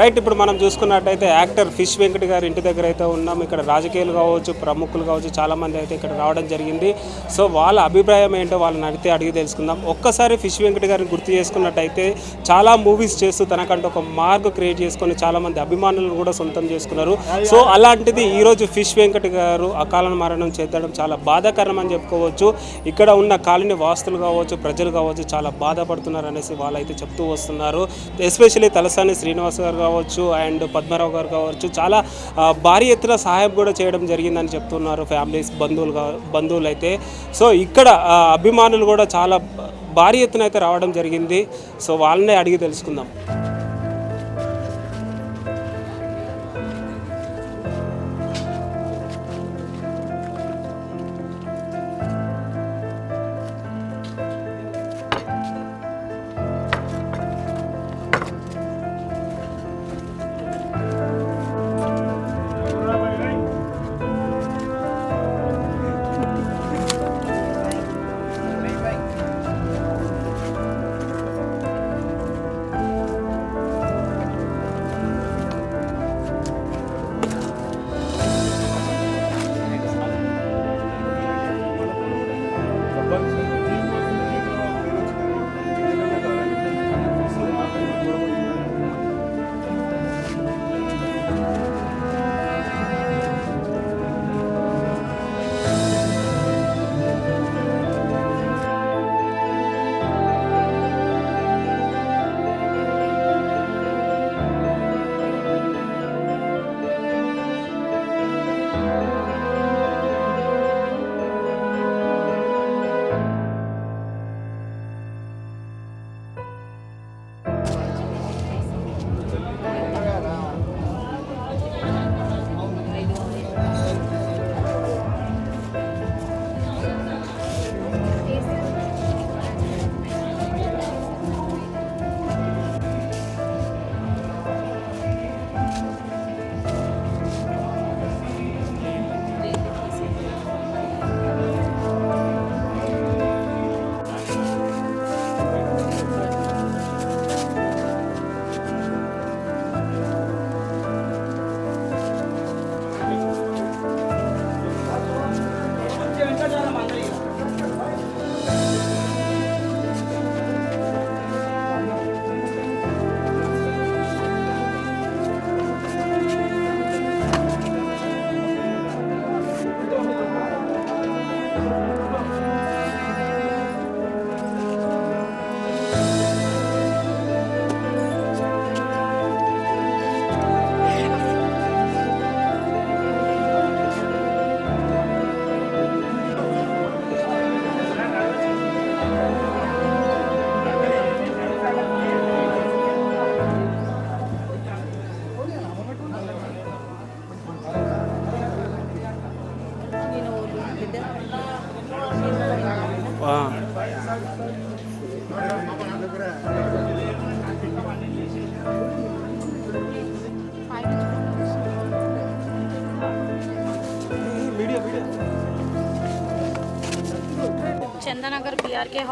Right ఇప్పుడు మనం చూసుకున్నట్టయితే యాక్టర్ ఫిష్ వెంకట్ గారి ఇంటి దగ్గర అయితే ఉన్నాం. ఇక్కడ రాజకీయాలు కావచ్చు ప్రముఖులు కావచ్చు చాలామంది అయితే ఇక్కడ రావడం జరిగింది. సో వాళ్ళ అభిప్రాయం ఏంటో వాళ్ళని అడిగితే అడిగి తెలుసుకుందాం. ఒక్కసారి ఫిష్ వెంకట్ గారిని గుర్తు చేసుకున్నట్టయితే చాలా మూవీస్ చేస్తూ తనకంటే ఒక మార్క్ క్రియేట్ చేసుకొని చాలామంది అభిమానులను కూడా సొంతం చేసుకున్నారు. సో అలాంటిది ఈరోజు ఫిష్ వెంకట్ గారు అకాల మరణం చేద్దడం చాలా బాధాకరం అని చెప్పుకోవచ్చు. ఇక్కడ ఉన్న కాలనీ వాస్తులు కావచ్చు ప్రజలు కావచ్చు చాలా బాధపడుతున్నారు అనేసి వాళ్ళైతే చెప్తూ వస్తున్నారు. ఎస్పెషల్లీ తలసాని శ్రీనివాస్ గారు కావచ్చు అండ్ పద్మారావు గారు కావచ్చు చాలా భారీ ఎత్తున సహాయం కూడా చేయడం జరిగిందని చెప్తున్నారు ఫ్యామిలీస్ బంధువులు బంధువులు అయితే సో ఇక్కడ అభిమానులు కూడా చాలా భారీ ఎత్తున అయితే రావడం జరిగింది. సో వాళ్ళనే అడిగి తెలుసుకుందాం.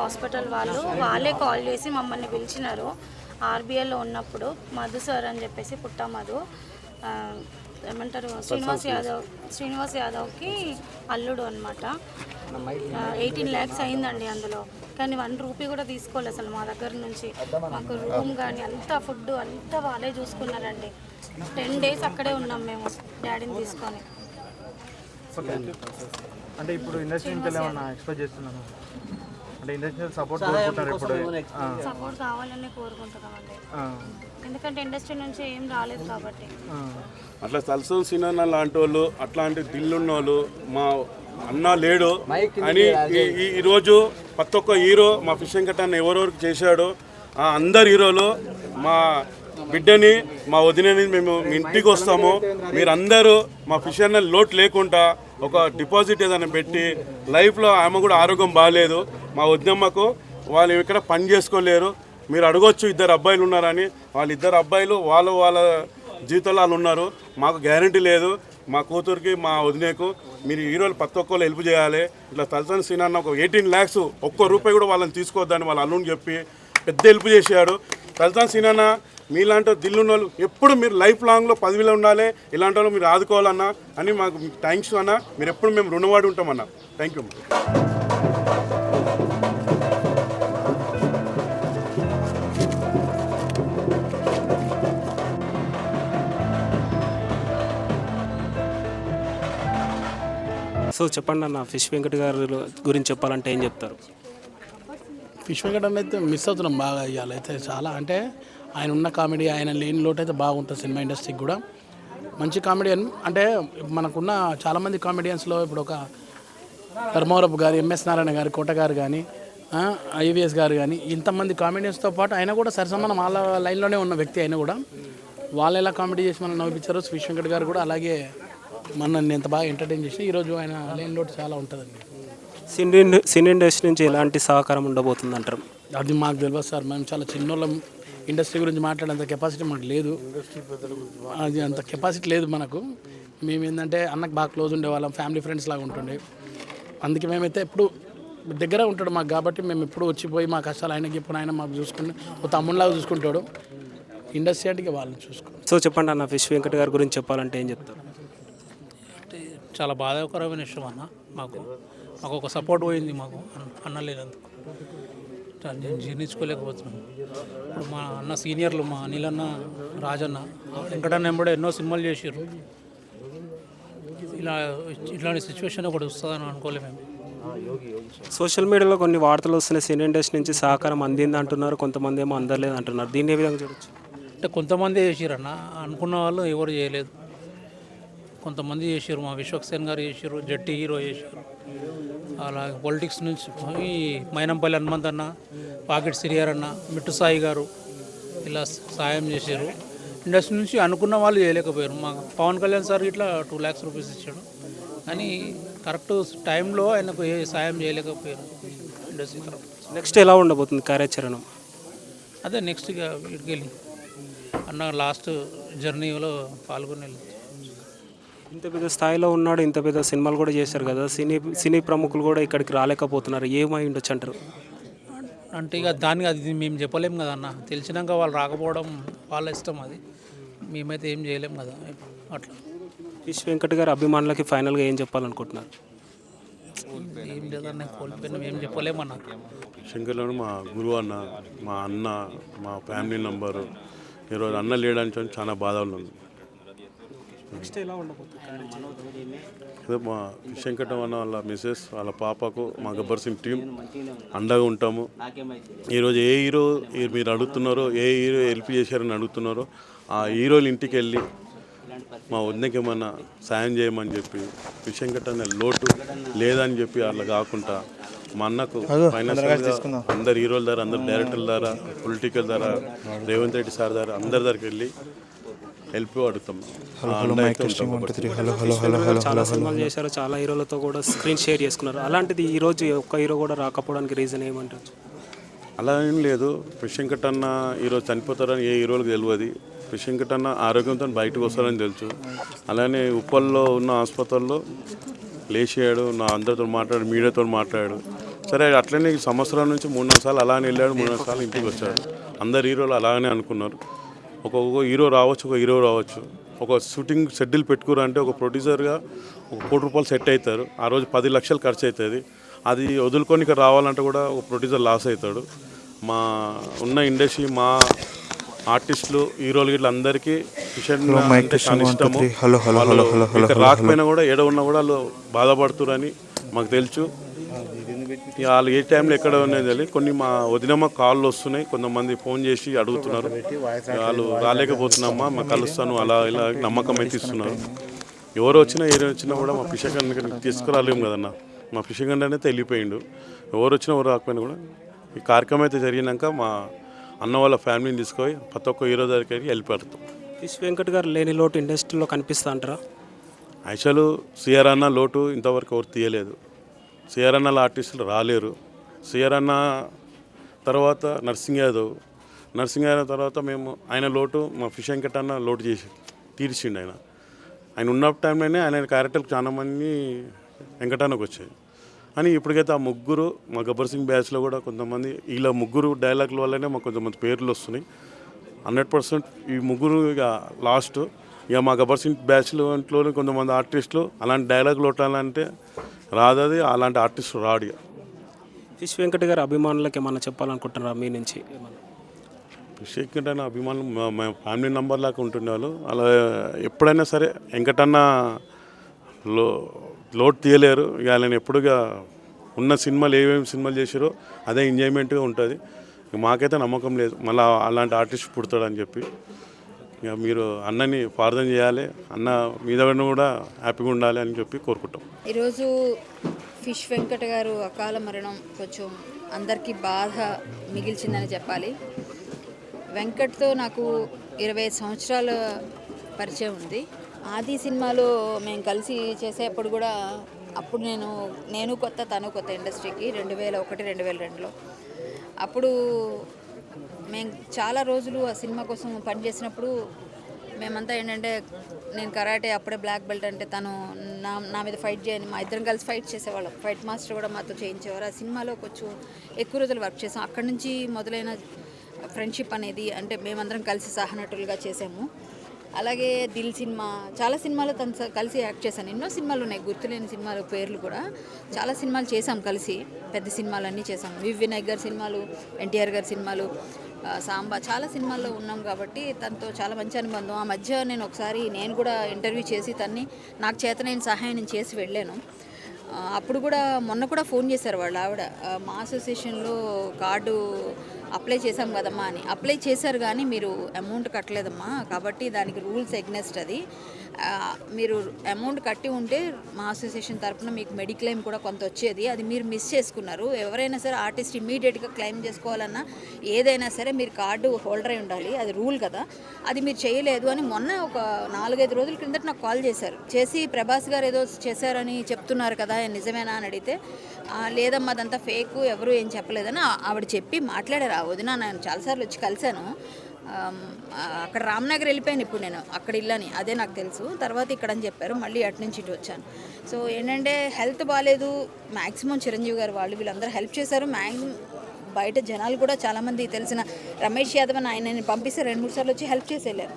హాస్పిటల్ వాళ్ళు వాళ్ళే కాల్ చేసి మమ్మల్ని పిలిచినారు. ఆర్బీఐలో ఉన్నప్పుడు మధు సార్ అని చెప్పేసి పుట్ట మధు ఏమంటారు? శ్రీనివాస్ యాదవ్ శ్రీనివాస్ యాదవ్కి అల్లుడు అనమాట ఎయిటీన్ ల్యాక్స్ అయిందండి అందులో. కానీ వన్ రూపీ కూడా తీసుకోలేదు అసలు మా దగ్గర నుంచి. మాకు రూమ్ కానీ అంతా ఫుడ్ అంతా వాళ్ళే చూసుకున్నారండి. టెన్ డేస్ అక్కడే ఉన్నాం మేము డాడీని తీసుకొని. అంటే ఇప్పుడు ఇండస్ట్రీ నుంచి ఏమన్నా ఎక్స్పెక్ట్ చేస్తున్నాను అంటే ఇండస్ట్రీ సపోర్ట్ కోరుకుంటారు ఇప్పుడు. సపోర్ట్ కావాలనే కోరుకుంటున్నామండి ఎందుకంటే ఇండస్ట్రీ నుంచి ఏం రాలేదు కాబట్టి. అట్లా తలసం సినిమా లాంటి వాళ్ళు అట్లాంటి దిల్లున్న వాళ్ళు మా అన్న లేడు అని ఈరోజు ప్రతి ఒక్క హీరో మా ఫిషింగ్ కట్టాన్ని ఎవరెవరికి చేశాడో ఆ అందరు హీరోలు మా బిడ్డని మా వదినని మేము మీ ఇంటికి వస్తాము. మీరందరూ మా ఫిష్ అన్న లోటు లేకుండా ఒక డిపాజిట్ ఏదైనా పెట్టి లైఫ్లో ఆమె కూడా ఆరోగ్యం బాగాలేదు. మా వదినమ్మకు వాళ్ళు ఇక్కడ పని చేసుకోలేరు. మీరు అడగొచ్చు ఇద్దరు అబ్బాయిలు ఉన్నారని. వాళ్ళిద్దరు అబ్బాయిలు వాళ్ళు వాళ్ళ జీవితంలో వాళ్ళు ఉన్నారు. మాకు గ్యారంటీ లేదు. మా కూతురికి మా వదినేకు మీరు హీరోలు ప్రతి ఒక్కరు హెల్ప్ చేయాలి. ఇట్లా తలసాని సీనాన్న ఒక ఎయిటీన్ ల్యాక్స్ ఒక్క రూపాయి కూడా వాళ్ళని తీసుకోవద్దని వాళ్ళ అల్లుని చెప్పి పెద్ద హెల్ప్ చేశాడు. తలసాని సీనాన్న మీలాంటి దిల్లున్న వాళ్ళు ఎప్పుడు మీరు లైఫ్ లాంగ్లో పదవిలో ఉండాలి. ఇలాంటి వాళ్ళు మీరు ఆదుకోవాలన్నా అని మాకు థ్యాంక్స్ అన్న. మీరు ఎప్పుడు మేము రుణవాడి ఉంటామన్నా. థ్యాంక్ యూ సో చెప్పండి అన్న ఫిష్ వెంకట్ గారి గురించి చెప్పాలంటే ఏం చెప్తారు? ఫిష్ వెంకటన్ అయితే మిస్ అవుతున్నాం బాగా ఇవాళ అయితే చాలా అంటే ఆయన ఉన్న కామెడీ ఆయన లేని లోటు అయితే బాగుంటుంది సినిమా ఇండస్ట్రీకి కూడా. మంచి కామెడియన్ అంటే మనకున్న చాలామంది కామెడియన్స్లో ఇప్పుడు ఒక ధర్మవరపు గారు ఎంఎస్ నారాయణ గారు కోట గారు కానీ ఐవిఎస్ గారు కానీ ఇంతమంది కామెడియన్స్తో పాటు ఆయన కూడా సరిసమానం వాళ్ళ లైన్లోనే ఉన్న వ్యక్తి అయినా కూడా. వాళ్ళు ఎలా కామెడీ చేసి మనం నవ్వించారో ఫిష్ వెంకట్ గారు కూడా అలాగే మనల్ని ఎంత బాగా ఎంటర్టైన్ చేసి ఈరోజు ఆయన లేని లోటు చాలా ఉంటుందండి. సినీ సినీ ఇండస్ట్రీ నుంచి ఎలాంటి సహకారం ఉండబోతుంది అంటారు? అది మాకు తెలియదు సార్. మేము చాలా చిన్నోళ్ళం. ఇండస్ట్రీ గురించి మాట్లాడేంత కెపాసిటీ మాకు లేదు. అది అంత కెపాసిటీ లేదు మనకు. మేము ఏంటంటే అన్నకు బాగా క్లోజ్ ఉండేవాళ్ళం. ఫ్యామిలీ ఫ్రెండ్స్ లాగా ఉంటుండే. అందుకే మేమైతే ఎప్పుడు దగ్గర ఉంటాడు మాకు కాబట్టి మేము ఎప్పుడు వచ్చిపోయి మా కష్టాలు ఆయనకి ఇప్పుడు ఆయన మాకు చూసుకుని ఒక తమ్ముళ్ళలాగా చూసుకుంటాడు. ఇండస్ట్రీ అంటే వాళ్ళని చూసుకో. సో చెప్పండి అన్న ఫిష్ వెంకట్ గారి గురించి చెప్పాలంటే ఏం చెప్తారు? చాలా బాధాకరమైన విషయం అన్న. మాకు మాకు ఒక సపోర్ట్ పోయింది మాకు అన్న- లేనందుకు జీర్ణించుకోలేకపోతున్నాను. ఇప్పుడు మా అన్న సీనియర్లు మా అనిల్ అన్న రాజన్న వెంకటన్న ఎంబడే ఎన్నో సినిమాలు చేసారు ఇలా ఇట్లాంటి సిచ్యువేషన్ ఒకటి వస్తుందని అనుకోలేము మేము. సోషల్ మీడియాలో కొన్ని వార్తలు వస్తున్నాయి. సినీ ఇండస్ట్రీ నుంచి సహకారం అందింది అంటున్నారు. కొంతమంది ఏమో అందలేదు అంటున్నారు దీన్ని ఏ విధంగా చూడొచ్చు? అంటే కొంతమంది చేసిరన్న అనుకున్న వాళ్ళు ఎవరు చేయలేదు. కొంతమంది చేసారు మా విశ్వక్సేన్ గారు చేసారు జట్టి హీరో చేసారు అలాగే పొలిటిక్స్ నుంచి ఈ మైనంపల్లి హనుమంత్ అన్న పాకెట్ సిరియర్ అన్న మిట్టు సాయి గారు ఇలా సాయం చేశారు ఇండస్ట్రీ నుంచి అనుకున్న వాళ్ళు చేయలేకపోయారు. మా పవన్ కళ్యాణ్ సార్ ఇట్లా టూ ల్యాక్స్ రూపీస్ ఇచ్చాడు. కానీ కరెక్ట్ టైంలో ఆయనకు ఏ సాయం చేయలేకపోయారు ఇండస్ట్రీ తరఫు నెక్స్ట్ ఎలా ఉండబోతుంది కార్యాచరణ? అదే నెక్స్ట్ వెళ్ళి అన్న లాస్ట్ జర్నీలో పాల్గొని వెళ్ళి ఇంత పెద్ద స్థాయిలో ఉన్నాడు ఇంత పెద్ద సినిమాలు కూడా చేశారు కదా సినీ సినీ ప్రముఖులు కూడా ఇక్కడికి రాలేకపోతున్నారు ఏమై ఉండొచ్చు అంటారు అంటే ఇక దానికి అది మేము చెప్పలేం కదా అన్న. తెలిసినాక వాళ్ళు రాకపోవడం వాళ్ళ ఇష్టం అది. మేమైతే ఏం చేయలేం కదా. అట్లా. ఫిష్ వెంకట్ గారు అభిమానులకి ఫైనల్గా ఏం చెప్పాలనుకుంటున్నారు? ఏం లేదన్న కోల్పోయినాం ఏం చెప్పలేమన్నా శంకర్లోని మా గురువు అన్న మా అన్న మా ఫ్యామిలీ నంబరు ఈరోజు అన్న లేడానికి చాలా బాధలు ఉంది నెక్స్ట్ ఎలా ఉండబోతుంది? మా శంకటం అన్న వాళ్ళ మిస్సెస్ వాళ్ళ పాపకు మా గబ్బర్ సింగ్ టీం అండగా ఉంటాము. ఈరోజు ఏ హీరో మీరు అడుగుతున్నారో ఏ హీరో హెల్ప్ చేశారని అడుగుతున్నారో ఆ హీరోలు ఇంటికి వెళ్ళి మా వదినకి ఏమన్నా సాయం చేయమని చెప్పి విషంకట అనే లోటు లేదని చెప్పి అట్లా కాకుండా మా అన్నకు ఫైనాన్షియల్గా అందరు హీరోల ద్వారా అందరు డైరెక్టర్ల ద్వారా పొలిటికల్ ద్వారా రేవంత్ రెడ్డి సార్ ద్వారా అందరి దగ్గరికి వెళ్ళి హెల్ప్ అడుగుతాం. చాలా సినిమాలు చేశారు చాలా హీరోలతో కూడా స్క్రీన్ షేర్ చేసుకున్నారు. అలాంటిది ఈ రోజు ఒక్క హీరో కూడా రాకపోవడానికి రీజన్ ఏమంటారు? అలా ఏం లేదు. ఫిషింగ్ అన్న ఈరోజు చనిపోతారని ఏ హీరోలకు తెలియదు ఫిషింగ్ అన్న ఆరోగ్యంతో బయటకు వస్తారని తెలుసు. అలానే ఉప్పల్లో ఉన్న ఆసుపత్రుల్లో లేచాడు. నా అందరితో మాట్లాడు మీడియాతో మాట్లాడాడు సరే అట్లనే ఈ సంవత్సరం నుంచి మూడు నాలుగు సార్లు అలానే వెళ్ళాడు మూడు నాలుగు సార్లు ఇంటికి వచ్చాడు. అందరు హీరోలు అలానే అనుకున్నారు. ఒక్కొక్క హీరో రావచ్చు ఒక హీరో రావచ్చు. ఒక షూటింగ్ షెడ్యూల్ పెట్టుకురు అంటే ఒక ప్రొడ్యూసర్గా ఒక కోటి రూపాయలు సెట్ అవుతారు ఆ రోజు పది లక్షలు ఖర్చు అవుతుంది అది వదులుకొని ఇక్కడ రావాలంటే కూడా ఒక ప్రొడ్యూసర్ లాస్ అవుతాడు మా ఉన్న ఇండస్ట్రీ మా ఆర్టిస్టులు హీరోలు గిట్ల అందరికీ ఇష్టము రాకపోయినా కూడా ఏడ ఉన్నా కూడా వాళ్ళు బాధపడుతురని మాకు తెలుసు. ఇక వాళ్ళు ఏ టైంలో ఎక్కడ ఉన్నది తెలియదు. కొన్ని మా వదినమ్మ కాళ్ళు వస్తున్నాయి. కొంతమంది ఫోన్ చేసి అడుగుతున్నారు. వాళ్ళు రాలేకపోతున్నామ్మా మా కలుస్తాను అలా ఇలా నమ్మకం అయితే ఇస్తున్నారు. ఎవరు వచ్చినా ఏ వచ్చినా కూడా మా ఫిషంగన్ తీసుకురాలేము కదన్న. మా ఫిషంగన్ అనేది వెళ్ళిపోయిండు ఎవరు వచ్చినా ఎవరు రాకపోయినా కూడా ఈ కార్యక్రమం అయితే జరిగినాక మా అన్న వాళ్ళ ఫ్యామిలీని తీసుకొని ప్రతి ఒక్క హీరో దగ్గరికి వెళ్ళిపోతాం ఫిష్ వెంకట్ గారు లేని లోటు ఇండస్ట్రీలో కనిపిస్తా అంటారా? యాక్చువల్ సిఆర్ అన్న లోటు ఇంతవరకు ఎవరు తీయలేదు. సిఆర్ ఆర్టిస్టులు రాలేరు. సిఆర్ అన్న తర్వాత నర్సింగ్ యాదవ్. నర్సింగ్ యాదవ్ తర్వాత మేము ఆయన లోటు మా ఫిష్ వెంకట్ అన్న లోటు చేసి తీర్చిండు ఆయన. ఆయన ఉన్న టైంలోనే ఆయన క్యారెక్టర్లు చాలామంది మంది వచ్చాయి. అని ఇప్పటికైతే ఆ ముగ్గురు మా గబ్బర్ సింగ్ బ్యాచ్లో కూడా కొంతమంది ఇలా ముగ్గురు డైలాగుల వల్లనే మాకు కొంతమంది పేర్లు వస్తున్నాయి. హండ్రెడ్ పర్సెంట్ ఈ ముగ్గురు ఇక లాస్ట్ ఇక మా గబ్బర్ సింగ్ బ్యాచ్లో ఇంట్లోనే కొంతమంది ఆర్టిస్టులు అలాంటి డైలాగులు కొట్టాలంటే రాదది అలాంటి ఆర్టిస్ట్ రాడు ఇక. ఫిష్ వెంకట్ గారి అభిమానులకు ఏమన్నా చెప్పాలనుకుంటున్నారా మీ నుంచి ఏమన్నా? వెంకటన్న అభిమానులు మా- మా ఫ్యామిలీ నంబర్ లాగా ఉంటుండే వాళ్ళు అలా ఎప్పుడైనా సరే వెంకటన్న లో లోటు తీయలేరు. ఇక ఆయన ఎప్పుడుగా ఉన్న సినిమాలు ఏమేమి సినిమాలు చేసారో అదే ఎంజాయ్మెంట్గా ఉంటుంది. ఇక మాకైతే నమ్మకం లేదు. మళ్ళీ అలాంటి ఆర్టిస్ట్ పుడతాడని చెప్పి. ఇక మీరు అన్నని ప్రార్థన చేయాలి అన్న మీద కూడా హ్యాపీగా ఉండాలి అని చెప్పి కోరుకుంటాం. ఈరోజు ఫిష్ వెంకట గారు అకాల మరణం కొంచెం అందరికీ బాధ మిగిల్చిందని చెప్పాలి. వెంకట్తో నాకు ఇరవై సంవత్సరాల పరిచయం ఉంది. ఆది సినిమాలో మేము కలిసి చేసేటప్పుడు కూడా అప్పుడు నేను నేను కొత్త తను కొత్త ఇండస్ట్రీకి రెండు వేల ఒకటి రెండు వేల రెండులో. అప్పుడు మేము చాలా రోజులు ఆ సినిమా కోసం పనిచేసినప్పుడు మేమంతా ఏంటంటే నేను కరాటే అప్పుడే బ్లాక్ బెల్ట్ అంటే తను నా నా మీద ఫైట్ చేయని మా ఇద్దరం కలిసి ఫైట్ చేసేవాళ్ళం. ఫైట్ మాస్టర్ కూడా మాతో చేయించేవారు. ఆ సినిమాలో కొంచెం ఎక్కువ రోజులు వర్క్ చేసాం. అక్కడి నుంచి మొదలైన ఫ్రెండ్షిప్ అనేది అంటే మేమందరం కలిసి సహనటులుగా చేసాము. అలాగే దిల్ సినిమా చాలా సినిమాలు తను స- కలిసి యాక్ట్ చేశాను. ఎన్నో సినిమాలు ఉన్నాయి గుర్తులేని సినిమాలు పేర్లు కూడా. చాలా సినిమాలు చేసాం కలిసి పెద్ద సినిమాలన్నీ చేసాం వి వినాయక్ గారి సినిమాలు ఎన్టీఆర్ గారి సినిమాలు సాంబా చాలా సినిమాల్లో ఉన్నాం కాబట్టి తనతో చాలా మంచి అనుబంధం. ఆ మధ్య నేను ఒకసారి నేను కూడా ఇంటర్వ్యూ చేసి తన్ని నాకు చేతనైన సహాయం నేను చేసి వెళ్ళాను. అప్పుడు కూడా మొన్న కూడా ఫోన్ చేశారు వాళ్ళు ఆవిడ. మా అసోసియేషన్లో కార్డు అప్లై చేశాం కదమ్మా అని. అప్లై చేశారు కానీ మీరు అమౌంట్ కట్టలేదమ్మా. కాబట్టి దానికి రూల్స్ ఎగ్నెస్ట్ అది. మీరు అమౌంట్ కట్టి ఉంటే మా అసోసియేషన్ తరపున మీకు మెడిక్లెయిమ్ కూడా కొంత వచ్చేది. అది మీరు మిస్ చేసుకున్నారు. ఎవరైనా సరే ఆర్టిస్ట్ ఇమీడియట్గా క్లెయిమ్ చేసుకోవాలన్నా ఏదైనా సరే మీరు కార్డు హోల్డర్ అయి ఉండాలి. అది రూల్ కదా. అది మీరు చేయలేదు అని మొన్న ఒక నాలుగైదు రోజుల క్రిందట నాకు కాల్ చేశారు. చేసి ప్రభాస్ గారు ఏదో చేశారని చెప్తున్నారు కదా నిజమేనా అని అడిగితే లేదమ్మా అదంతా ఫేక్ ఎవరు ఏం చెప్పలేదని ఆవిడ చెప్పి మాట్లాడారు. ఆ వదిన నేను చాలాసార్లు వచ్చి కలిశాను. అక్కడ రామ్నగర్ వెళ్ళిపోయాను ఇప్పుడు నేను అక్కడ ఇల్లని అదే నాకు తెలుసు. తర్వాత ఇక్కడ అని చెప్పారు మళ్ళీ అటు నుంచి ఇటు వచ్చాను. సో ఏంటంటే హెల్త్ బాగాలేదు మ్యాక్సిమం చిరంజీవి గారు వాళ్ళు వీళ్ళందరూ హెల్ప్ చేశారు. మ్యాక్సిమం బయట జనాలు కూడా చాలామంది తెలిసిన రమేష్ యాదవ్ అని ఆయన పంపిస్తే రెండు మూడు సార్లు వచ్చి హెల్ప్ చేసి వెళ్ళారు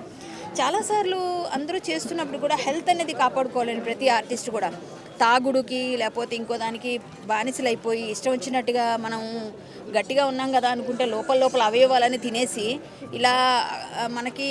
చాలాసార్లు అందరూ చేస్తున్నప్పుడు కూడా హెల్త్ అనేది కాపాడుకోవాలని ప్రతి ఆర్టిస్ట్ కూడా. తాగుడుకి లేకపోతే ఇంకో దానికి బానిసలు అయిపోయి ఇష్టం వచ్చినట్టుగా మనం గట్టిగా ఉన్నాం కదా అనుకుంటే లోపల లోపల అవయవాలని తినేసి ఇలా మనకి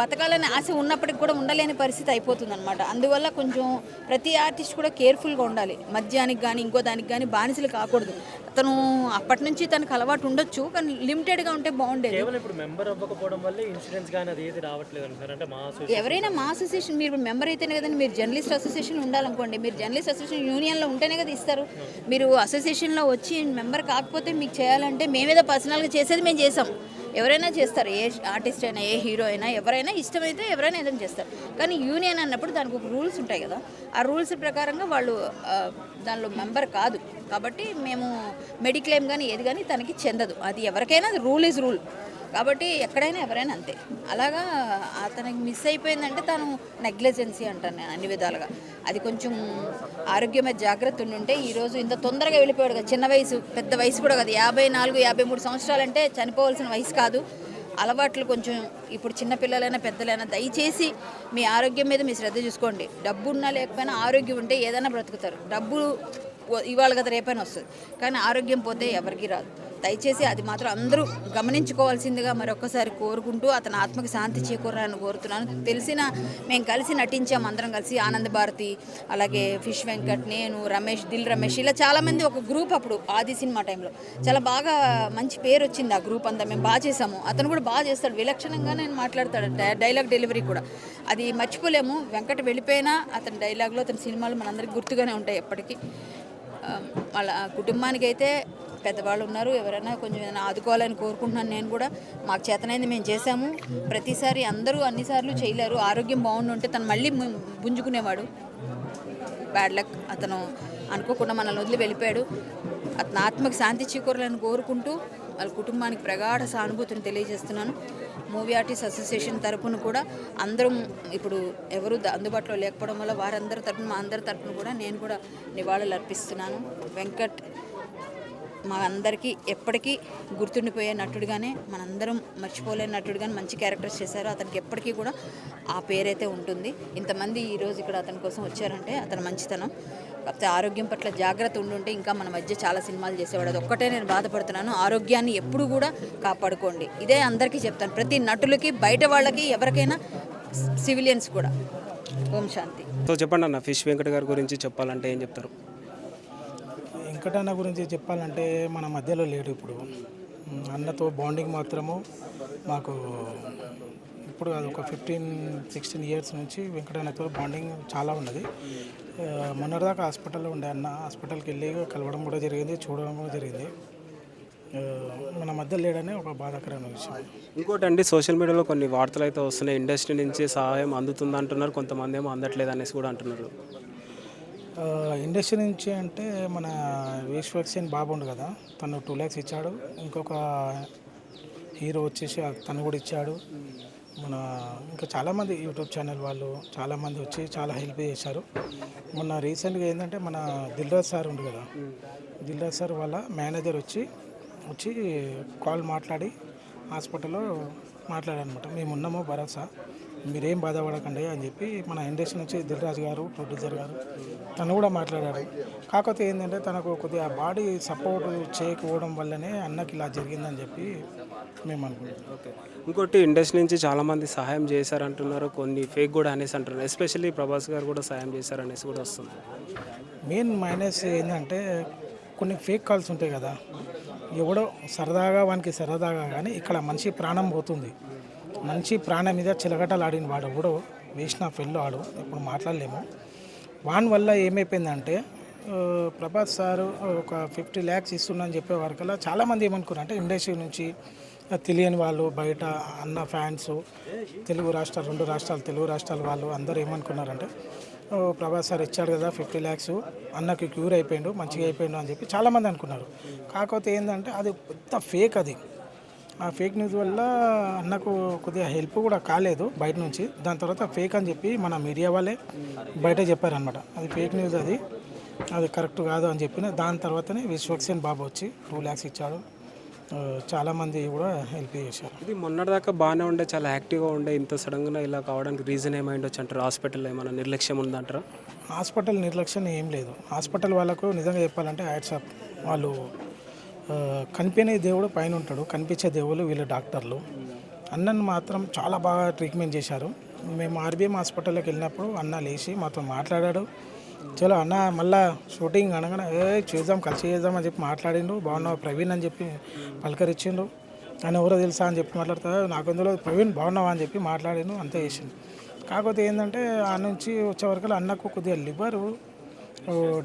బతకాలని ఆశ ఉన్నప్పటికి కూడా ఉండలేని పరిస్థితి అయిపోతుంది అనమాట అందువల్ల కొంచెం ప్రతి ఆర్టిస్ట్ కూడా కేర్ఫుల్గా ఉండాలి. మద్యానికి కానీ ఇంకో దానికి కానీ బానిసలు కాకూడదు. అతను అప్పటి నుంచి తనకు అలవాటు ఉండొచ్చు కానీ లిమిటెడ్గా ఉంటే బాగుండేది. ఇప్పుడు మెంబర్ అవ్వకపోవడం వల్ల ఇన్సూరెన్స్ కానీ అది ఏది రావట్లేదు అంటే మా ఎవరైనా మా అసోసియేషన్ మీరు మెంబర్ అయితేనే కదండి మీరు జర్నలిస్ట్ అసోసియేషన్ ఉండాలనుకోండి మీరు జర్నలిస్ట్ అసోసియేషన్ యూనియన్లో ఉంటేనే కదా ఇస్తారు. మీరు అసోసియేషన్లో వచ్చి మెంబర్ కాకపోతే మీకు చేయాలంటే మేమేదో పర్సనల్గా చేసేది మేము చేసాం. ఎవరైనా చేస్తారు. ఏ ఆర్టిస్ట్ అయినా ఏ హీరో అయినా ఎవరైనా ఇష్టమైతే ఎవరైనా ఏదైనా చేస్తారు. కానీ యూనియన్ అన్నప్పుడు దానికి ఒక రూల్స్ ఉంటాయి కదా. ఆ రూల్స్ ప్రకారంగా వాళ్ళు దానిలో మెంబర్ కాదు. కాబట్టి మేము మెడిక్లెయిమ్ కానీ ఏది కానీ తనకి చెందదు. అది ఎవరికైనా రూల్ ఈజ్ రూల్. కాబట్టి ఎక్కడైనా ఎవరైనా అంతే. అలాగా అతనికి మిస్ అయిపోయిందంటే తను నెగ్లిజెన్సీ అంటాను నేను అన్ని విధాలుగా. అది కొంచెం ఆరోగ్యమైన జాగ్రత్త ఉంటే ఈరోజు ఇంత తొందరగా వెళ్ళిపోయాడు కదా చిన్న వయసు పెద్ద వయసు కూడా కదా. యాభై నాలుగు యాభై మూడు సంవత్సరాలు అంటే చనిపోవాల్సిన వయసు కాదు. అలవాట్లు కొంచెం ఇప్పుడు చిన్నపిల్లలైనా పెద్దలైనా దయచేసి మీ ఆరోగ్యం మీద మీ శ్రద్ధ చూసుకోండి. డబ్బు ఉన్నా లేకపోయినా ఆరోగ్యం ఉంటే ఏదైనా బ్రతుకుతారు. డబ్బు ఇవాళ కదా రేపైనా వస్తుంది. కానీ ఆరోగ్యం పోతే ఎవరికి రాదు. దయచేసి అది మాత్రం అందరూ గమనించుకోవాల్సిందిగా మరొకసారి కోరుకుంటూ అతని ఆత్మకి శాంతి చేకూరాలని కోరుతున్నాను. తెలిసిన మేము కలిసి నటించాము అందరం కలిసి ఆనంద భారతి అలాగే ఫిష్ వెంకట్ నేను రమేష్ దిల్ రమేష్ ఇలా చాలామంది ఒక గ్రూప్ అప్పుడు ఆది సినిమా టైంలో. చాలా బాగా మంచి పేరు వచ్చింది ఆ గ్రూప్ అంతా మేము బాగా చేసాము అతను కూడా బాగా చేస్తాడు. విలక్షణంగా నేను మాట్లాడతాడు డై- డైలాగ్ డెలివరీ కూడా. అది మర్చిపోలేము. వెంకట వెళ్ళిపోయినా అతని డైలాగ్లో అతని సినిమాలు మనందరికి గుర్తుగానే ఉంటాయి ఎప్పటికీ. వాళ్ళ కుటుంబానికైతే పెద్దవాళ్ళు ఉన్నారు. ఎవరైనా కొంచెం ఏదైనా ఆదుకోవాలని కోరుకుంటున్నాను నేను కూడా. మాకు చేతనైంది మేము చేశాము. ప్రతిసారి అందరూ అన్నిసార్లు చేయలేరు. ఆరోగ్యం బాగుండుంటే తను మళ్ళీ ము- బ్యాడ్ లక్ అతను అనుకోకుండా మనల్ని వదిలి వెళ్ళిపోయాడు. అతని ఆత్మకి శాంతి చేకూరాలని కోరుకుంటూ వాళ్ళ కుటుంబానికి ప్రగాఢ సానుభూతిని తెలియజేస్తున్నాను. మూవీ ఆర్టిస్ట్ అసోసియేషన్ తరపున కూడా అందరం ఇప్పుడు ఎవరు అందుబాటులో లేకపోవడం వల్ల వారందరి తరపున మా అందరి తరపున కూడా నేను కూడా నివాళులు అర్పిస్తున్నాను వెంకట్ మా అందరికీ ఎప్పటికీ గుర్తుండిపోయే నటుడుగానే మనందరం మర్చిపోలేని నటుడుగానే మంచి క్యారెక్టర్స్ చేశారు. అతనికి ఎప్పటికీ కూడా ఆ పేరైతే ఉంటుంది. ఇంతమంది ఈరోజు ఇక్కడ అతని కోసం వచ్చారంటే అతను మంచితనం. కాకపోతే ఆరోగ్యం పట్ల జాగ్రత్త ఉండుంటే ఇంకా మన మధ్య చాలా సినిమాలు చేసేవాడు. అది ఒక్కటే నేను బాధపడుతున్నాను. ఆరోగ్యాన్ని ఎప్పుడు కూడా కాపాడుకోండి. ఇదే అందరికీ చెప్తాను. ప్రతి నటులకి బయట వాళ్ళకి ఎవరికైనా సివిలియన్స్ కూడా. ఓం శాంతి. సో చెప్పండి అన్న ఫిష్ వెంకట గారి గురించి చెప్పాలంటే ఏం చెప్తారు? వెంకటన్న గురించి చెప్పాలంటే మన మధ్యలో లేడు ఇప్పుడు. అన్నతో బాండింగ్ మాత్రము మాకు ఇప్పుడు అది ఒక ఫిఫ్టీన్ సిక్స్టీన్ ఇయర్స్ నుంచి వెంకటన్నతో బాండింగ్ చాలా ఉన్నది. మొన్నటిదాకా హాస్పిటల్లో ఉండే అన్న హాస్పిటల్కి వెళ్ళి కలవడం కూడా జరిగింది చూడడం కూడా జరిగింది. మన మధ్య లేడనే ఒక బాధాకరమైన విషయం. ఇంకోటి అండి సోషల్ మీడియాలో కొన్ని వార్తలు అయితే వస్తున్నాయి. ఇండస్ట్రీ నుంచి సహాయం అందుతుంది అంటున్నారు కొంతమంది ఏమో అందట్లేదు అనేసి కూడా అంటున్నారు. ఇండస్ట్రీ నుంచి అంటే మన విశ్వక్సేన్ బాబు ఉండు కదా తను టూ ల్యాక్స్ ఇచ్చాడు. ఇంకొక హీరో వచ్చేసి తను కూడా ఇచ్చాడు. మన ఇంకా చాలామంది యూట్యూబ్ ఛానల్ వాళ్ళు చాలామంది వచ్చి చాలా హెల్ప్ చేశారు. మొన్న రీసెంట్గా ఏంటంటే మన దిల్రాజ్ సార్ ఉంది కదా దిల్రాజ్ సార్ వాళ్ళ మేనేజర్ వచ్చి వచ్చి కాల్ మాట్లాడి హాస్పిటల్లో మాట్లాడారనమాట మేము ఉన్నాము భరోసా. మీరేం బాధపడకండి అని చెప్పి మన ఇండస్ట్రీ నుంచి దిల్రాజు గారు ప్రొడ్యూసర్ గారు తను కూడా మాట్లాడారు. కాకపోతే ఏంటంటే తనకు కొద్దిగా బాడీ సపోర్ట్ చేయకపోవడం వల్లనే అన్నకి ఇలా జరిగిందని చెప్పి మేము అనుకుంటున్నాం. ఓకే. ఇంకోటి ఇండస్ట్రీ నుంచి చాలామంది సహాయం చేశారంటున్నారు. కొన్ని ఫేక్ కూడా అనేసి అంటున్నారు. ఎస్పెషల్లీ ప్రభాస్ గారు కూడా సహాయం చేశారనేసి కూడా వస్తుంది. మెయిన్ మైనస్ ఏంటంటే కొన్ని ఫేక్ కాల్స్ ఉంటాయి కదా. ఎవడో సరదాగా వానికి సరదాగా కానీ ఇక్కడ మనిషి ప్రాణం పోతుంది. మంచి ప్రాణం మీద చిలకటలు ఆడిన వాడు కూడా వేసిన ఫెల్లో ఆడు ఇప్పుడు మాట్లాడలేము. వాని వల్ల ఏమైపోయిందంటే ప్రభాస్ సార్ ఒక ఫిఫ్టీ ల్యాక్స్ ఇస్తున్నా చెప్పే వరకల్లా చాలామంది ఏమనుకున్నారు అంటే ఇండస్ట్రీ నుంచి తెలియని వాళ్ళు బయట అన్న ఫ్యాన్స్ తెలుగు రాష్ట్రాలు రెండు రాష్ట్రాలు తెలుగు రాష్ట్రాల వాళ్ళు అందరూ ఏమనుకున్నారంటే ప్రభాస్ సార్ ఇచ్చాడు కదా ఫిఫ్టీ ల్యాక్స్ అన్నకి క్యూర్ అయిపోయిండు మంచిగా అయిపోయిండు అని చెప్పి చాలామంది అనుకున్నారు. కాకపోతే ఏంటంటే అది పెద్ద ఫేక్ అది. ఆ ఫేక్ న్యూస్ వల్ల అన్నకు కొద్దిగా హెల్ప్ కూడా కాలేదు బయట నుంచి. దాని తర్వాత ఫేక్ అని చెప్పి మన మీడియా వాళ్ళే బయట చెప్పారనమాట అది ఫేక్ న్యూస్ అది. అది కరెక్ట్ కాదు అని చెప్పిన దాని తర్వాతనే విశ్వక్సేన్ బాబు వచ్చి టూ ల్యాక్స్ ఇచ్చాడు. చాలామంది కూడా హెల్ప్ చేశారు. ఇది మొన్నటిదాకా బాగానే ఉండే చాలా యాక్టివ్గా ఉండే ఇంత సడన్గా ఇలా కావడానికి రీజన్ ఏమైండొచ్చు అంటారు? హాస్పిటల్లో ఏమైనా నిర్లక్ష్యం ఉందంటారా? హాస్పిటల్ నిర్లక్ష్యం ఏం లేదు. హాస్పిటల్ వాళ్ళకు నిజంగా చెప్పాలంటే యాడ్సాప్ వాళ్ళు కనిపించే దేవుడు పైన ఉంటాడు. కనిపించే దేవుళ్ళు వీళ్ళు డాక్టర్లు. అన్నను మాత్రం చాలా బాగా ట్రీట్మెంట్ చేశారు. మేము ఆర్బీఎం హాస్పిటల్లోకి వెళ్ళినప్పుడు అన్న లేచి మాతో మాట్లాడాడు. చలో అన్న మళ్ళా షూటింగ్ అనగానే ఏ చేద్దాం కలిసి చేద్దాం అని చెప్పి మాట్లాడిండు. బాగున్నావు ప్రవీణ్ అని చెప్పి పలకరించిండు. ఆయన ఎవరో తెలుసా అని చెప్పి మాట్లాడతా నాకు అందులో ప్రవీణ్ బాగున్నావా అని చెప్పి మాట్లాడిండు అంతే చేసిండు. కాకపోతే ఏంటంటే ఆ నుంచి వచ్చే వరకు అన్నకు కొద్దిగా లివరు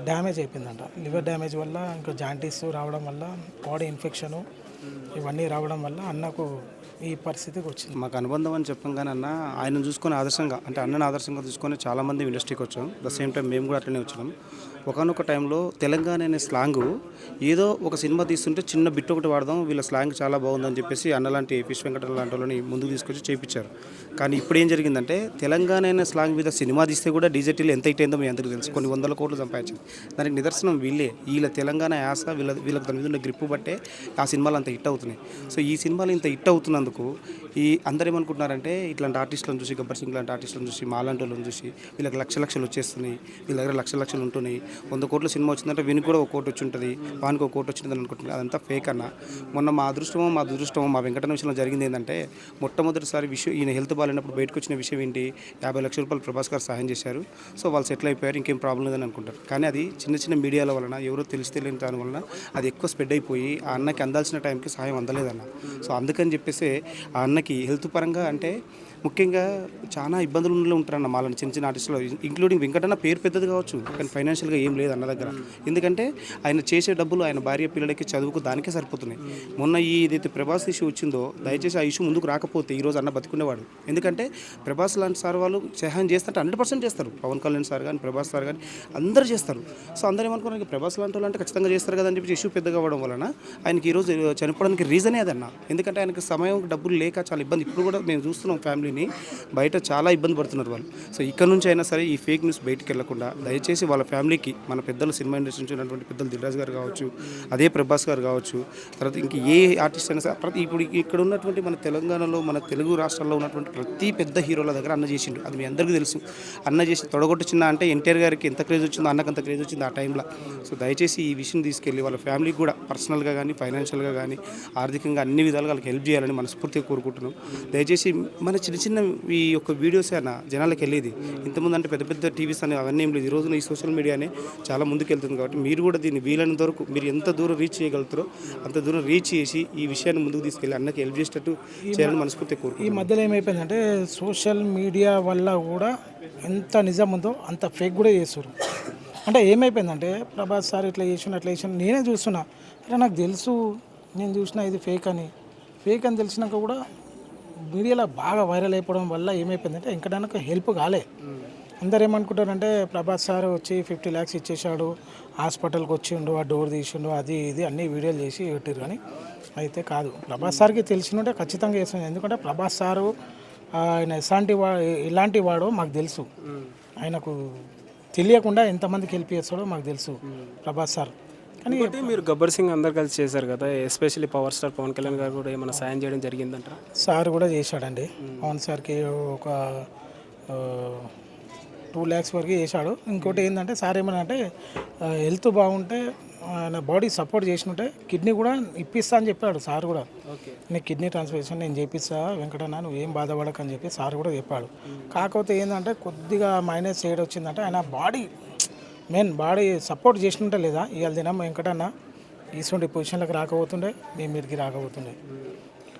డ్యామేజ్ అయిపోయిందంట. లివర్ డ్యామేజ్ వల్ల ఇంకా జాంటీస్ రావడం వల్ల బాడీ ఇన్ఫెక్షను ఇవన్నీ రావడం వల్ల అన్నకు ఈ పరిస్థితికి వచ్చింది. మాకు అనుబంధం అని చెప్పాం కానీ అన్న ఆయన చూసుకొని ఆదర్శంగా అంటే అన్నని ఆదర్శంగా చూసుకొని చాలామంది ఇండస్ట్రీకి వచ్చాం. ద సేమ్ టైం మేము కూడా అట్లనే వచ్చినాం. ఒకనొక టైంలో తెలంగాణ అనే స్లాంగ్ ఏదో ఒక సినిమా తీస్తుంటే చిన్న బిట్ ఒకటి వాడదాం వీళ్ళ స్లాంగ్ చాలా బాగుందని చెప్పేసి అన్నలాంటి ఫిష్ వెంకట లాంటి వాళ్ళని ముందుకు తీసుకొచ్చి చేయించారు కానీ ఇప్పుడు ఏం జరిగిందంటే తెలంగాణ అయినా స్లాంగ్ మీద సినిమా తీస్తే కూడా డిజిటల్ ఎంత హిట్ అయిందో మీ అందరికీ తెలుసు. కొన్ని వందల కోట్లు సంపాదించింది. దానికి నిదర్శనం వీళ్ళే. వీళ్ళ తెలంగాణ యాస వీళ్ళ వీళ్ళకి దాని మీద ఉన్న గ్రిప్ బట్టే ఆ సినిమాలు అంత హిట్ అవుతున్నాయి. సో ఈ సినిమాలు ఇంత హిట్ అవుతున్నందుకు ఈ అందరు ఏమనుకుంటున్నారంటే ఇట్లాంటి ఆర్టిస్టులను చూసి గబ్బర్ సింగ్ లాంటి ఆర్టిస్టులను చూసి మాలాంటి వాళ్ళని చూసి వీళ్ళకి లక్ష లక్షలు వచ్చేస్తున్నాయి. వీళ్ళ దగ్గర లక్ష లక్షలు ఉంటున్నాయి. వంద కోట్ల సినిమా వచ్చిందంటే వీనికి కూడా ఒక కోటి వచ్చి ఉంటుంది వానికి ఒక కోటి వచ్చిందని అనుకుంటున్నాను అదంతా ఫేక్ అన్న. మొన్న మా అదృష్టమో మా దురదృష్టమో మా వెంకటన విషయంలో జరిగింది ఏంటంటే మొట్టమొదటిసారి విషయం ఈయన హెల్త్ బాగాలేనప్పుడు బయటకు వచ్చిన విషయం ఏంటి? యాభై లక్షల రూపాయలు ప్రభాస్ గారు సహాయం చేశారు. సో వాళ్ళు సెటిల్ అయిపోయారు. ఇంకేం ప్రాబ్లం లేదని అనుకుంటారు. కానీ అది చిన్న చిన్న మీడియాల వలన ఎవరో తెలిసి తెలియని దాని వలన అది ఎక్కువ స్ప్రెడ్ అయిపోయి ఆ అన్నకి అందాల్సిన టైంకి సహాయం అందలేదన్న. సో అందుకని చెప్పేసి ఆ అన్నకి హెల్త్ పరంగా అంటే ముఖ్యంగా చాలా ఇబ్బందులు ఉంటారన్న మాలని చిన్న చిన్న ఆర్టిస్టులు ఇంక్లూడింగ్ వెంకటన్న పేరు పెద్దది కావచ్చు కానీ ఫైనాన్షియల్గా ఏం లేదు అన్న దగ్గర. ఎందుకంటే ఆయన చేసే డబ్బులు ఆయన భార్య పిల్లలకి చదువుకు దానికే సరిపోతున్నాయి. మొన్న ఈ ఏదైతే ప్రభాస్ ఇష్యూ వచ్చిందో దయచేసి ఆ ఇష్యూ ముందుకు రాకపోతే ఈరోజు అన్న బతుకునేవాడు. ఎందుకంటే ప్రభాస్ లాంటి సార్ వాళ్ళు సహాయం చేస్తారంటే హండ్రెడ్ పర్సెంట్ చేస్తారు. పవన్ కళ్యాణ్ సార్ కానీ ప్రభాస్ సార్ కానీ అందరూ చేస్తారు. సో అందరూ ఏమనుకున్నారు ప్రభాస్ లాంటి వాళ్ళు అంటే ఖచ్చితంగా చేస్తారు కదా అని చెప్పి ఇష్యూ పెద్దగా అవ్వడం వలన ఆయనకి ఈరోజు చనిపోవడానికి రీజనే అదన్న ఎందుకంటే ఆయనకి సమయం డబ్బులు లేక చాలా ఇబ్బంది. ఇప్పుడు కూడా మేము చూస్తున్నాం ఫ్యామిలీ ఫ్యామిలీని బయట చాలా ఇబ్బంది పడుతున్నారు వాళ్ళు. సో ఇక్కడ నుంచి అయినా సరే ఈ ఫేక్ న్యూస్ బయటికి వెళ్ళకుండా దయచేసి వాళ్ళ ఫ్యామిలీకి మన పెద్దలు సినిమా ఇండస్ట్రీ నుంచి ఉన్నటువంటి పెద్దలు దిల్రాజ్ గారు కావచ్చు అదే ప్రభాస్ గారు కావచ్చు తర్వాత ఇంక ఏ ఆర్టిస్ట్ అయినా సరే ప్రతి ఇప్పుడు ఇక్కడ ఉన్నటువంటి మన తెలంగాణలో మన తెలుగు రాష్ట్రాల్లో ఉన్నటువంటి ప్రతి పెద్ద హీరోల దగ్గర అన్న చేసిండు. అది మీ అందరికీ తెలుసు. అన్న చేసి తొడగొట్టు చిన్న అంటే ఎన్టీఆర్ గారికి ఎంత క్రేజ్ వచ్చిందో అన్నకు అంత క్రేజ్ వచ్చింది ఆ టైంలో సో దయచేసి ఈ విషయం తీసుకెళ్ళి వాళ్ళ ఫ్యామిలీకి కూడా పర్సనల్గా కానీ ఫైనాన్షియల్గా కానీ ఆర్థికంగా అన్ని విధాలుగా వాళ్ళకి హెల్ప్ చేయాలని మనస్ఫూర్తిగా కోరుకుంటున్నాం. దయచేసి మన చిన్న చిన్న ఈ యొక్క వీడియోస్ అన్న జనాలకు వెళ్ళేది. ఇంతకుముందు అంటే పెద్ద పెద్ద టీవీస్ అని అవన్నీ ఏం లేదు. ఈ రోజున ఈ సోషల్ మీడియానే చాలా ముందుకు వెళ్తుంది కాబట్టి మీరు కూడా దీన్ని వీలైనంత వరకు మీరు ఎంత దూరం రీచ్ చేయగలుగుతారో అంత దూరం రీచ్ చేసి ఈ విషయాన్ని ముందుకు తీసుకెళ్ళి అన్నకి హెల్ప్ చేసేటట్టు చేయాలని మనస్ఫూర్తిగా ఈ కోరుకుంటున్నాం మధ్యలో ఏమైపోయిందంటే సోషల్ మీడియా వల్ల కూడా ఎంత నిజం ఉందో అంత ఫేక్ కూడా చేస్తారు అంటే ఏమైపోయిందంటే ప్రభాస్ సార్ ఇట్లా చేసిన అట్లా చేసిన నేనే చూస్తున్నా. అరే నాకు తెలుసు నేను చూసిన ఇది ఫేక్ అని. ఫేక్ అని తెలిసినాక కూడా మీడియాలో బాగా వైరల్ అయిపోవడం వల్ల ఏమైపోయిందంటే వెంకటన్నకు హెల్ప్ కాలే. అందరు ఏమనుకుంటారంటే ప్రభాస్ సార్ వచ్చి ఫిఫ్టీ ల్యాక్స్ ఇచ్చేసాడు హాస్పిటల్కి వచ్చిండు ఆ డోర్ తీసిండు అది ఇది అన్ని వీడియోలు చేసి పెట్టారు కానీ అయితే కాదు. ప్రభాస్ సార్కి తెలిసినట్టే ఖచ్చితంగా చేస్తుంది ఎందుకంటే ప్రభాస్ సారు ఆయన ఎలాంటి వా ఎలాంటి వాడో మాకు తెలుసు. ఆయనకు తెలియకుండా ఎంతమందికి హెల్ప్ చేస్తాడో మాకు తెలుసు. ప్రభాస్ సార్. ఇంకోటి మీరు గబ్బర్ సింగ్ అందరు కలిసి చేశారు కదా especially power star Pawan Kalyan గారు కూడా ఏమైనా సాయం చేయడం జరిగిందంటారా? సార్ కూడా చేశాడండి. పవన్ సార్కి ఒక టూ ల్యాక్స్ వరకు చేశాడు. ఇంకోటి ఏంటంటే సార్ ఏమన్నా అంటే హెల్త్ బాగుంటే ఆయన బాడీ సపోర్ట్ చేసినట్టే కిడ్నీ కూడా ఇప్పిస్తా అని చెప్పాడు సార్ కూడా. నీకు కిడ్నీ ట్రాన్స్ప్లాంటేషన్ నేను చేపిస్తా వెంకటన్న నువ్వు ఏం బాధపడకు అని చెప్పి సార్ కూడా చెప్పాడు. కాకపోతే ఏంటంటే కొద్దిగా మైనస్ చేయడం వచ్చిందంటే ఆయన బాడీ మెయిన్ బాడీ సపోర్ట్ చేసినట్టే లేదా ఇవాళ దినం వెంకటన్న ఇటువంటి పొజిషన్లకు రాకపోతుండే మేము మీదకి రాకపోతుండే.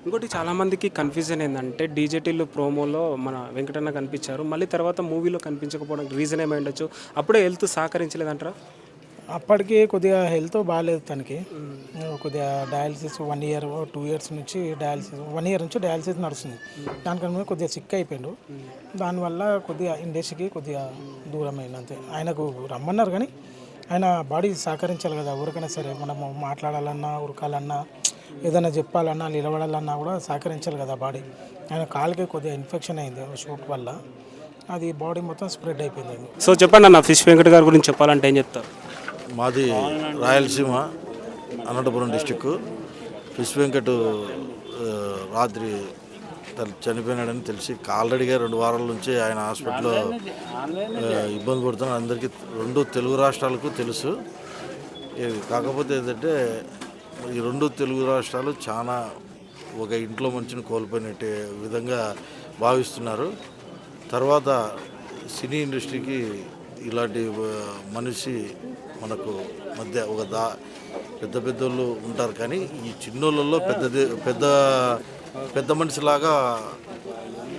ఇంకోటి చాలామందికి కన్ఫ్యూజన్ ఏంటంటే డీజేటీలు ప్రోమోలో మన వెంకటన్న కనిపించారు. మళ్ళీ తర్వాత మూవీలో కనిపించకపోవడానికి రీజన్ ఏమై ఉండొచ్చు? అప్పుడే హెల్త్ సహకరించలేదంటారా? అప్పటికి కొద్దిగా హెల్త్ బాగాలేదు తనకి. కొద్దిగా dialysis one year two years నుంచి డయాలసిస్ వన్ ఇయర్ నుంచి డయాలసిస్ నడుస్తుంది. దానికన్నా ముందు కొద్దిగా సిక్ అయిపోయిండు. దానివల్ల కొద్దిగా ఇండస్ట్రీకి కొద్దిగా దూరం అయింది అంతే ఆయనకు రమ్మన్నారు కానీ ఆయన బాడీ సహకరించాలి కదా. ఎవరికైనా సరే మనము మాట్లాడాలన్నా ఉరకాలన్నా ఏదైనా చెప్పాలన్నా నిలబడాలన్నా కూడా సహకరించాలి కదా బాడీ ఆయన కాలుకి కొద్దిగా ఇన్ఫెక్షన్ అయింది షూట్ వల్ల. అది బాడీ మొత్తం స్ప్రెడ్ అయిపోయింది. సో చెప్పండి అన్న ఫిష్ వెంకట్ గారి గురించి చెప్పాలంటే ఏం చెప్తారు? మాది రాయలసీమ అనంతపురం డిస్టిక్. ఫిష్ వెంకట్ రాత్రి తను చనిపోయినాడని తెలిసి ఆల్రెడీగా రెండు వారాల నుంచి ఆయన హాస్పిటల్లో ఇబ్బంది పడుతున్న అందరికీ రెండు తెలుగు రాష్ట్రాలకు తెలుసు. కాకపోతే ఏంటంటే ఈ రెండు తెలుగు రాష్ట్రాలు చాలా ఒక ఇంట్లో మనిషిని కోల్పోయినట్టే విధంగా భావిస్తున్నారు. తర్వాత సినీ ఇండస్ట్రీకి ఇలాంటి మనిషి మనకు మధ్య ఒక దా పెద్ద పెద్దోళ్ళు ఉంటారు. కానీ ఈ చిన్నోళ్ళల్లో పెద్దది పెద్ద పెద్ద మనిషిలాగా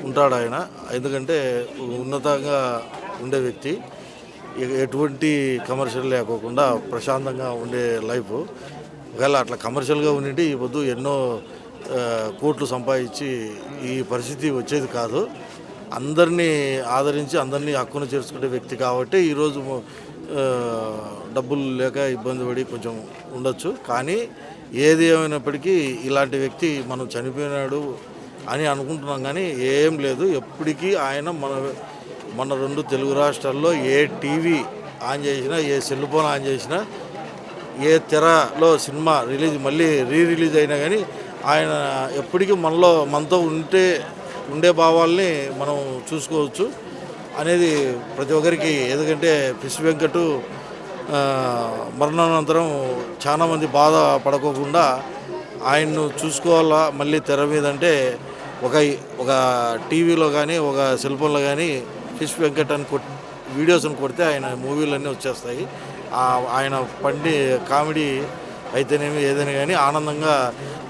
ఉంటాడు ఆయన. ఎందుకంటే ఉన్నతంగా ఉండే వ్యక్తి. ఎటువంటి కమర్షియల్ లేకోకుండా ప్రశాంతంగా ఉండే లైఫ్. ఒకవేళ అట్లా కమర్షియల్గా ఉండింటే ఈ పొద్దు ఎన్నో కోట్లు సంపాదించి ఈ పరిస్థితి వచ్చేది కాదు. అందరినీ ఆదరించి అందరినీ హక్కును చేర్చుకునే వ్యక్తి కాబట్టి ఈరోజు డబ్బులు లేక ఇబ్బంది పడి కొంచెం ఉండొచ్చు. కానీ ఏది ఏమైనప్పటికీ ఇలాంటి వ్యక్తి మనం చనిపోయినాడు అని అనుకుంటున్నాం కానీ ఏం లేదు. ఎప్పటికీ ఆయన మన మన రెండు తెలుగు రాష్ట్రాల్లో ఏ టీవీ ఆన్ చేసినా ఏ సెల్ ఫోన్ ఆన్ చేసినా ఏ తెరలో సినిమా రిలీజ్ మళ్ళీ రీ రిలీజ్ అయినా కానీ ఆయన ఎప్పటికీ మనలో మనతో ఉంటే ఉండే భావాల్ని మనం చూసుకోవచ్చు. అనేది ప్రతి ఒక్కరికి ఎందుకంటే ఫిష్ వెంకటు మరణానంతరం చాలామంది బాధ పడకోకుండా ఆయన్ను చూసుకోవాలా మళ్ళీ తెర మీద అంటే ఒక ఒక టీవీలో కానీ ఒక సెల్ ఫోన్లో కానీ ఫిష్ వెంకట్ అని కొట్ వీడియోస్ని కొడితే ఆయన మూవీలన్నీ వచ్చేస్తాయి. ఆయన పండి కామెడీ అయితేనేమి ఏదైనా కానీ ఆనందంగా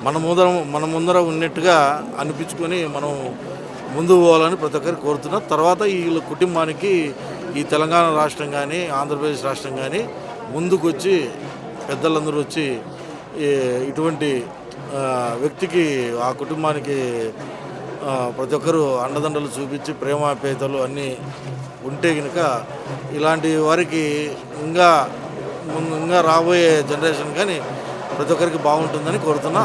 మన ముందర మన ముందర ఉన్నట్టుగా అనిపించుకొని మనం ముందుకు పోవాలని ప్రతి ఒక్కరు కోరుతున్నారు. తర్వాత వీళ్ళ కుటుంబానికి ఈ తెలంగాణ రాష్ట్రం కానీ ఆంధ్రప్రదేశ్ రాష్ట్రం కానీ ముందుకు వచ్చి పెద్దలందరూ వచ్చి ఇటువంటి వ్యక్తికి ఆ కుటుంబానికి ప్రతి ఒక్కరూ అండదండలు చూపించి ప్రేమాపేతలు అన్నీ ఉంటే కనుక ఇలాంటి వారికి ఇంకా ముందు ఇంకా రాబోయే జనరేషన్ కానీ ప్రతి ఒక్కరికి బాగుంటుందని కోరుతున్నా.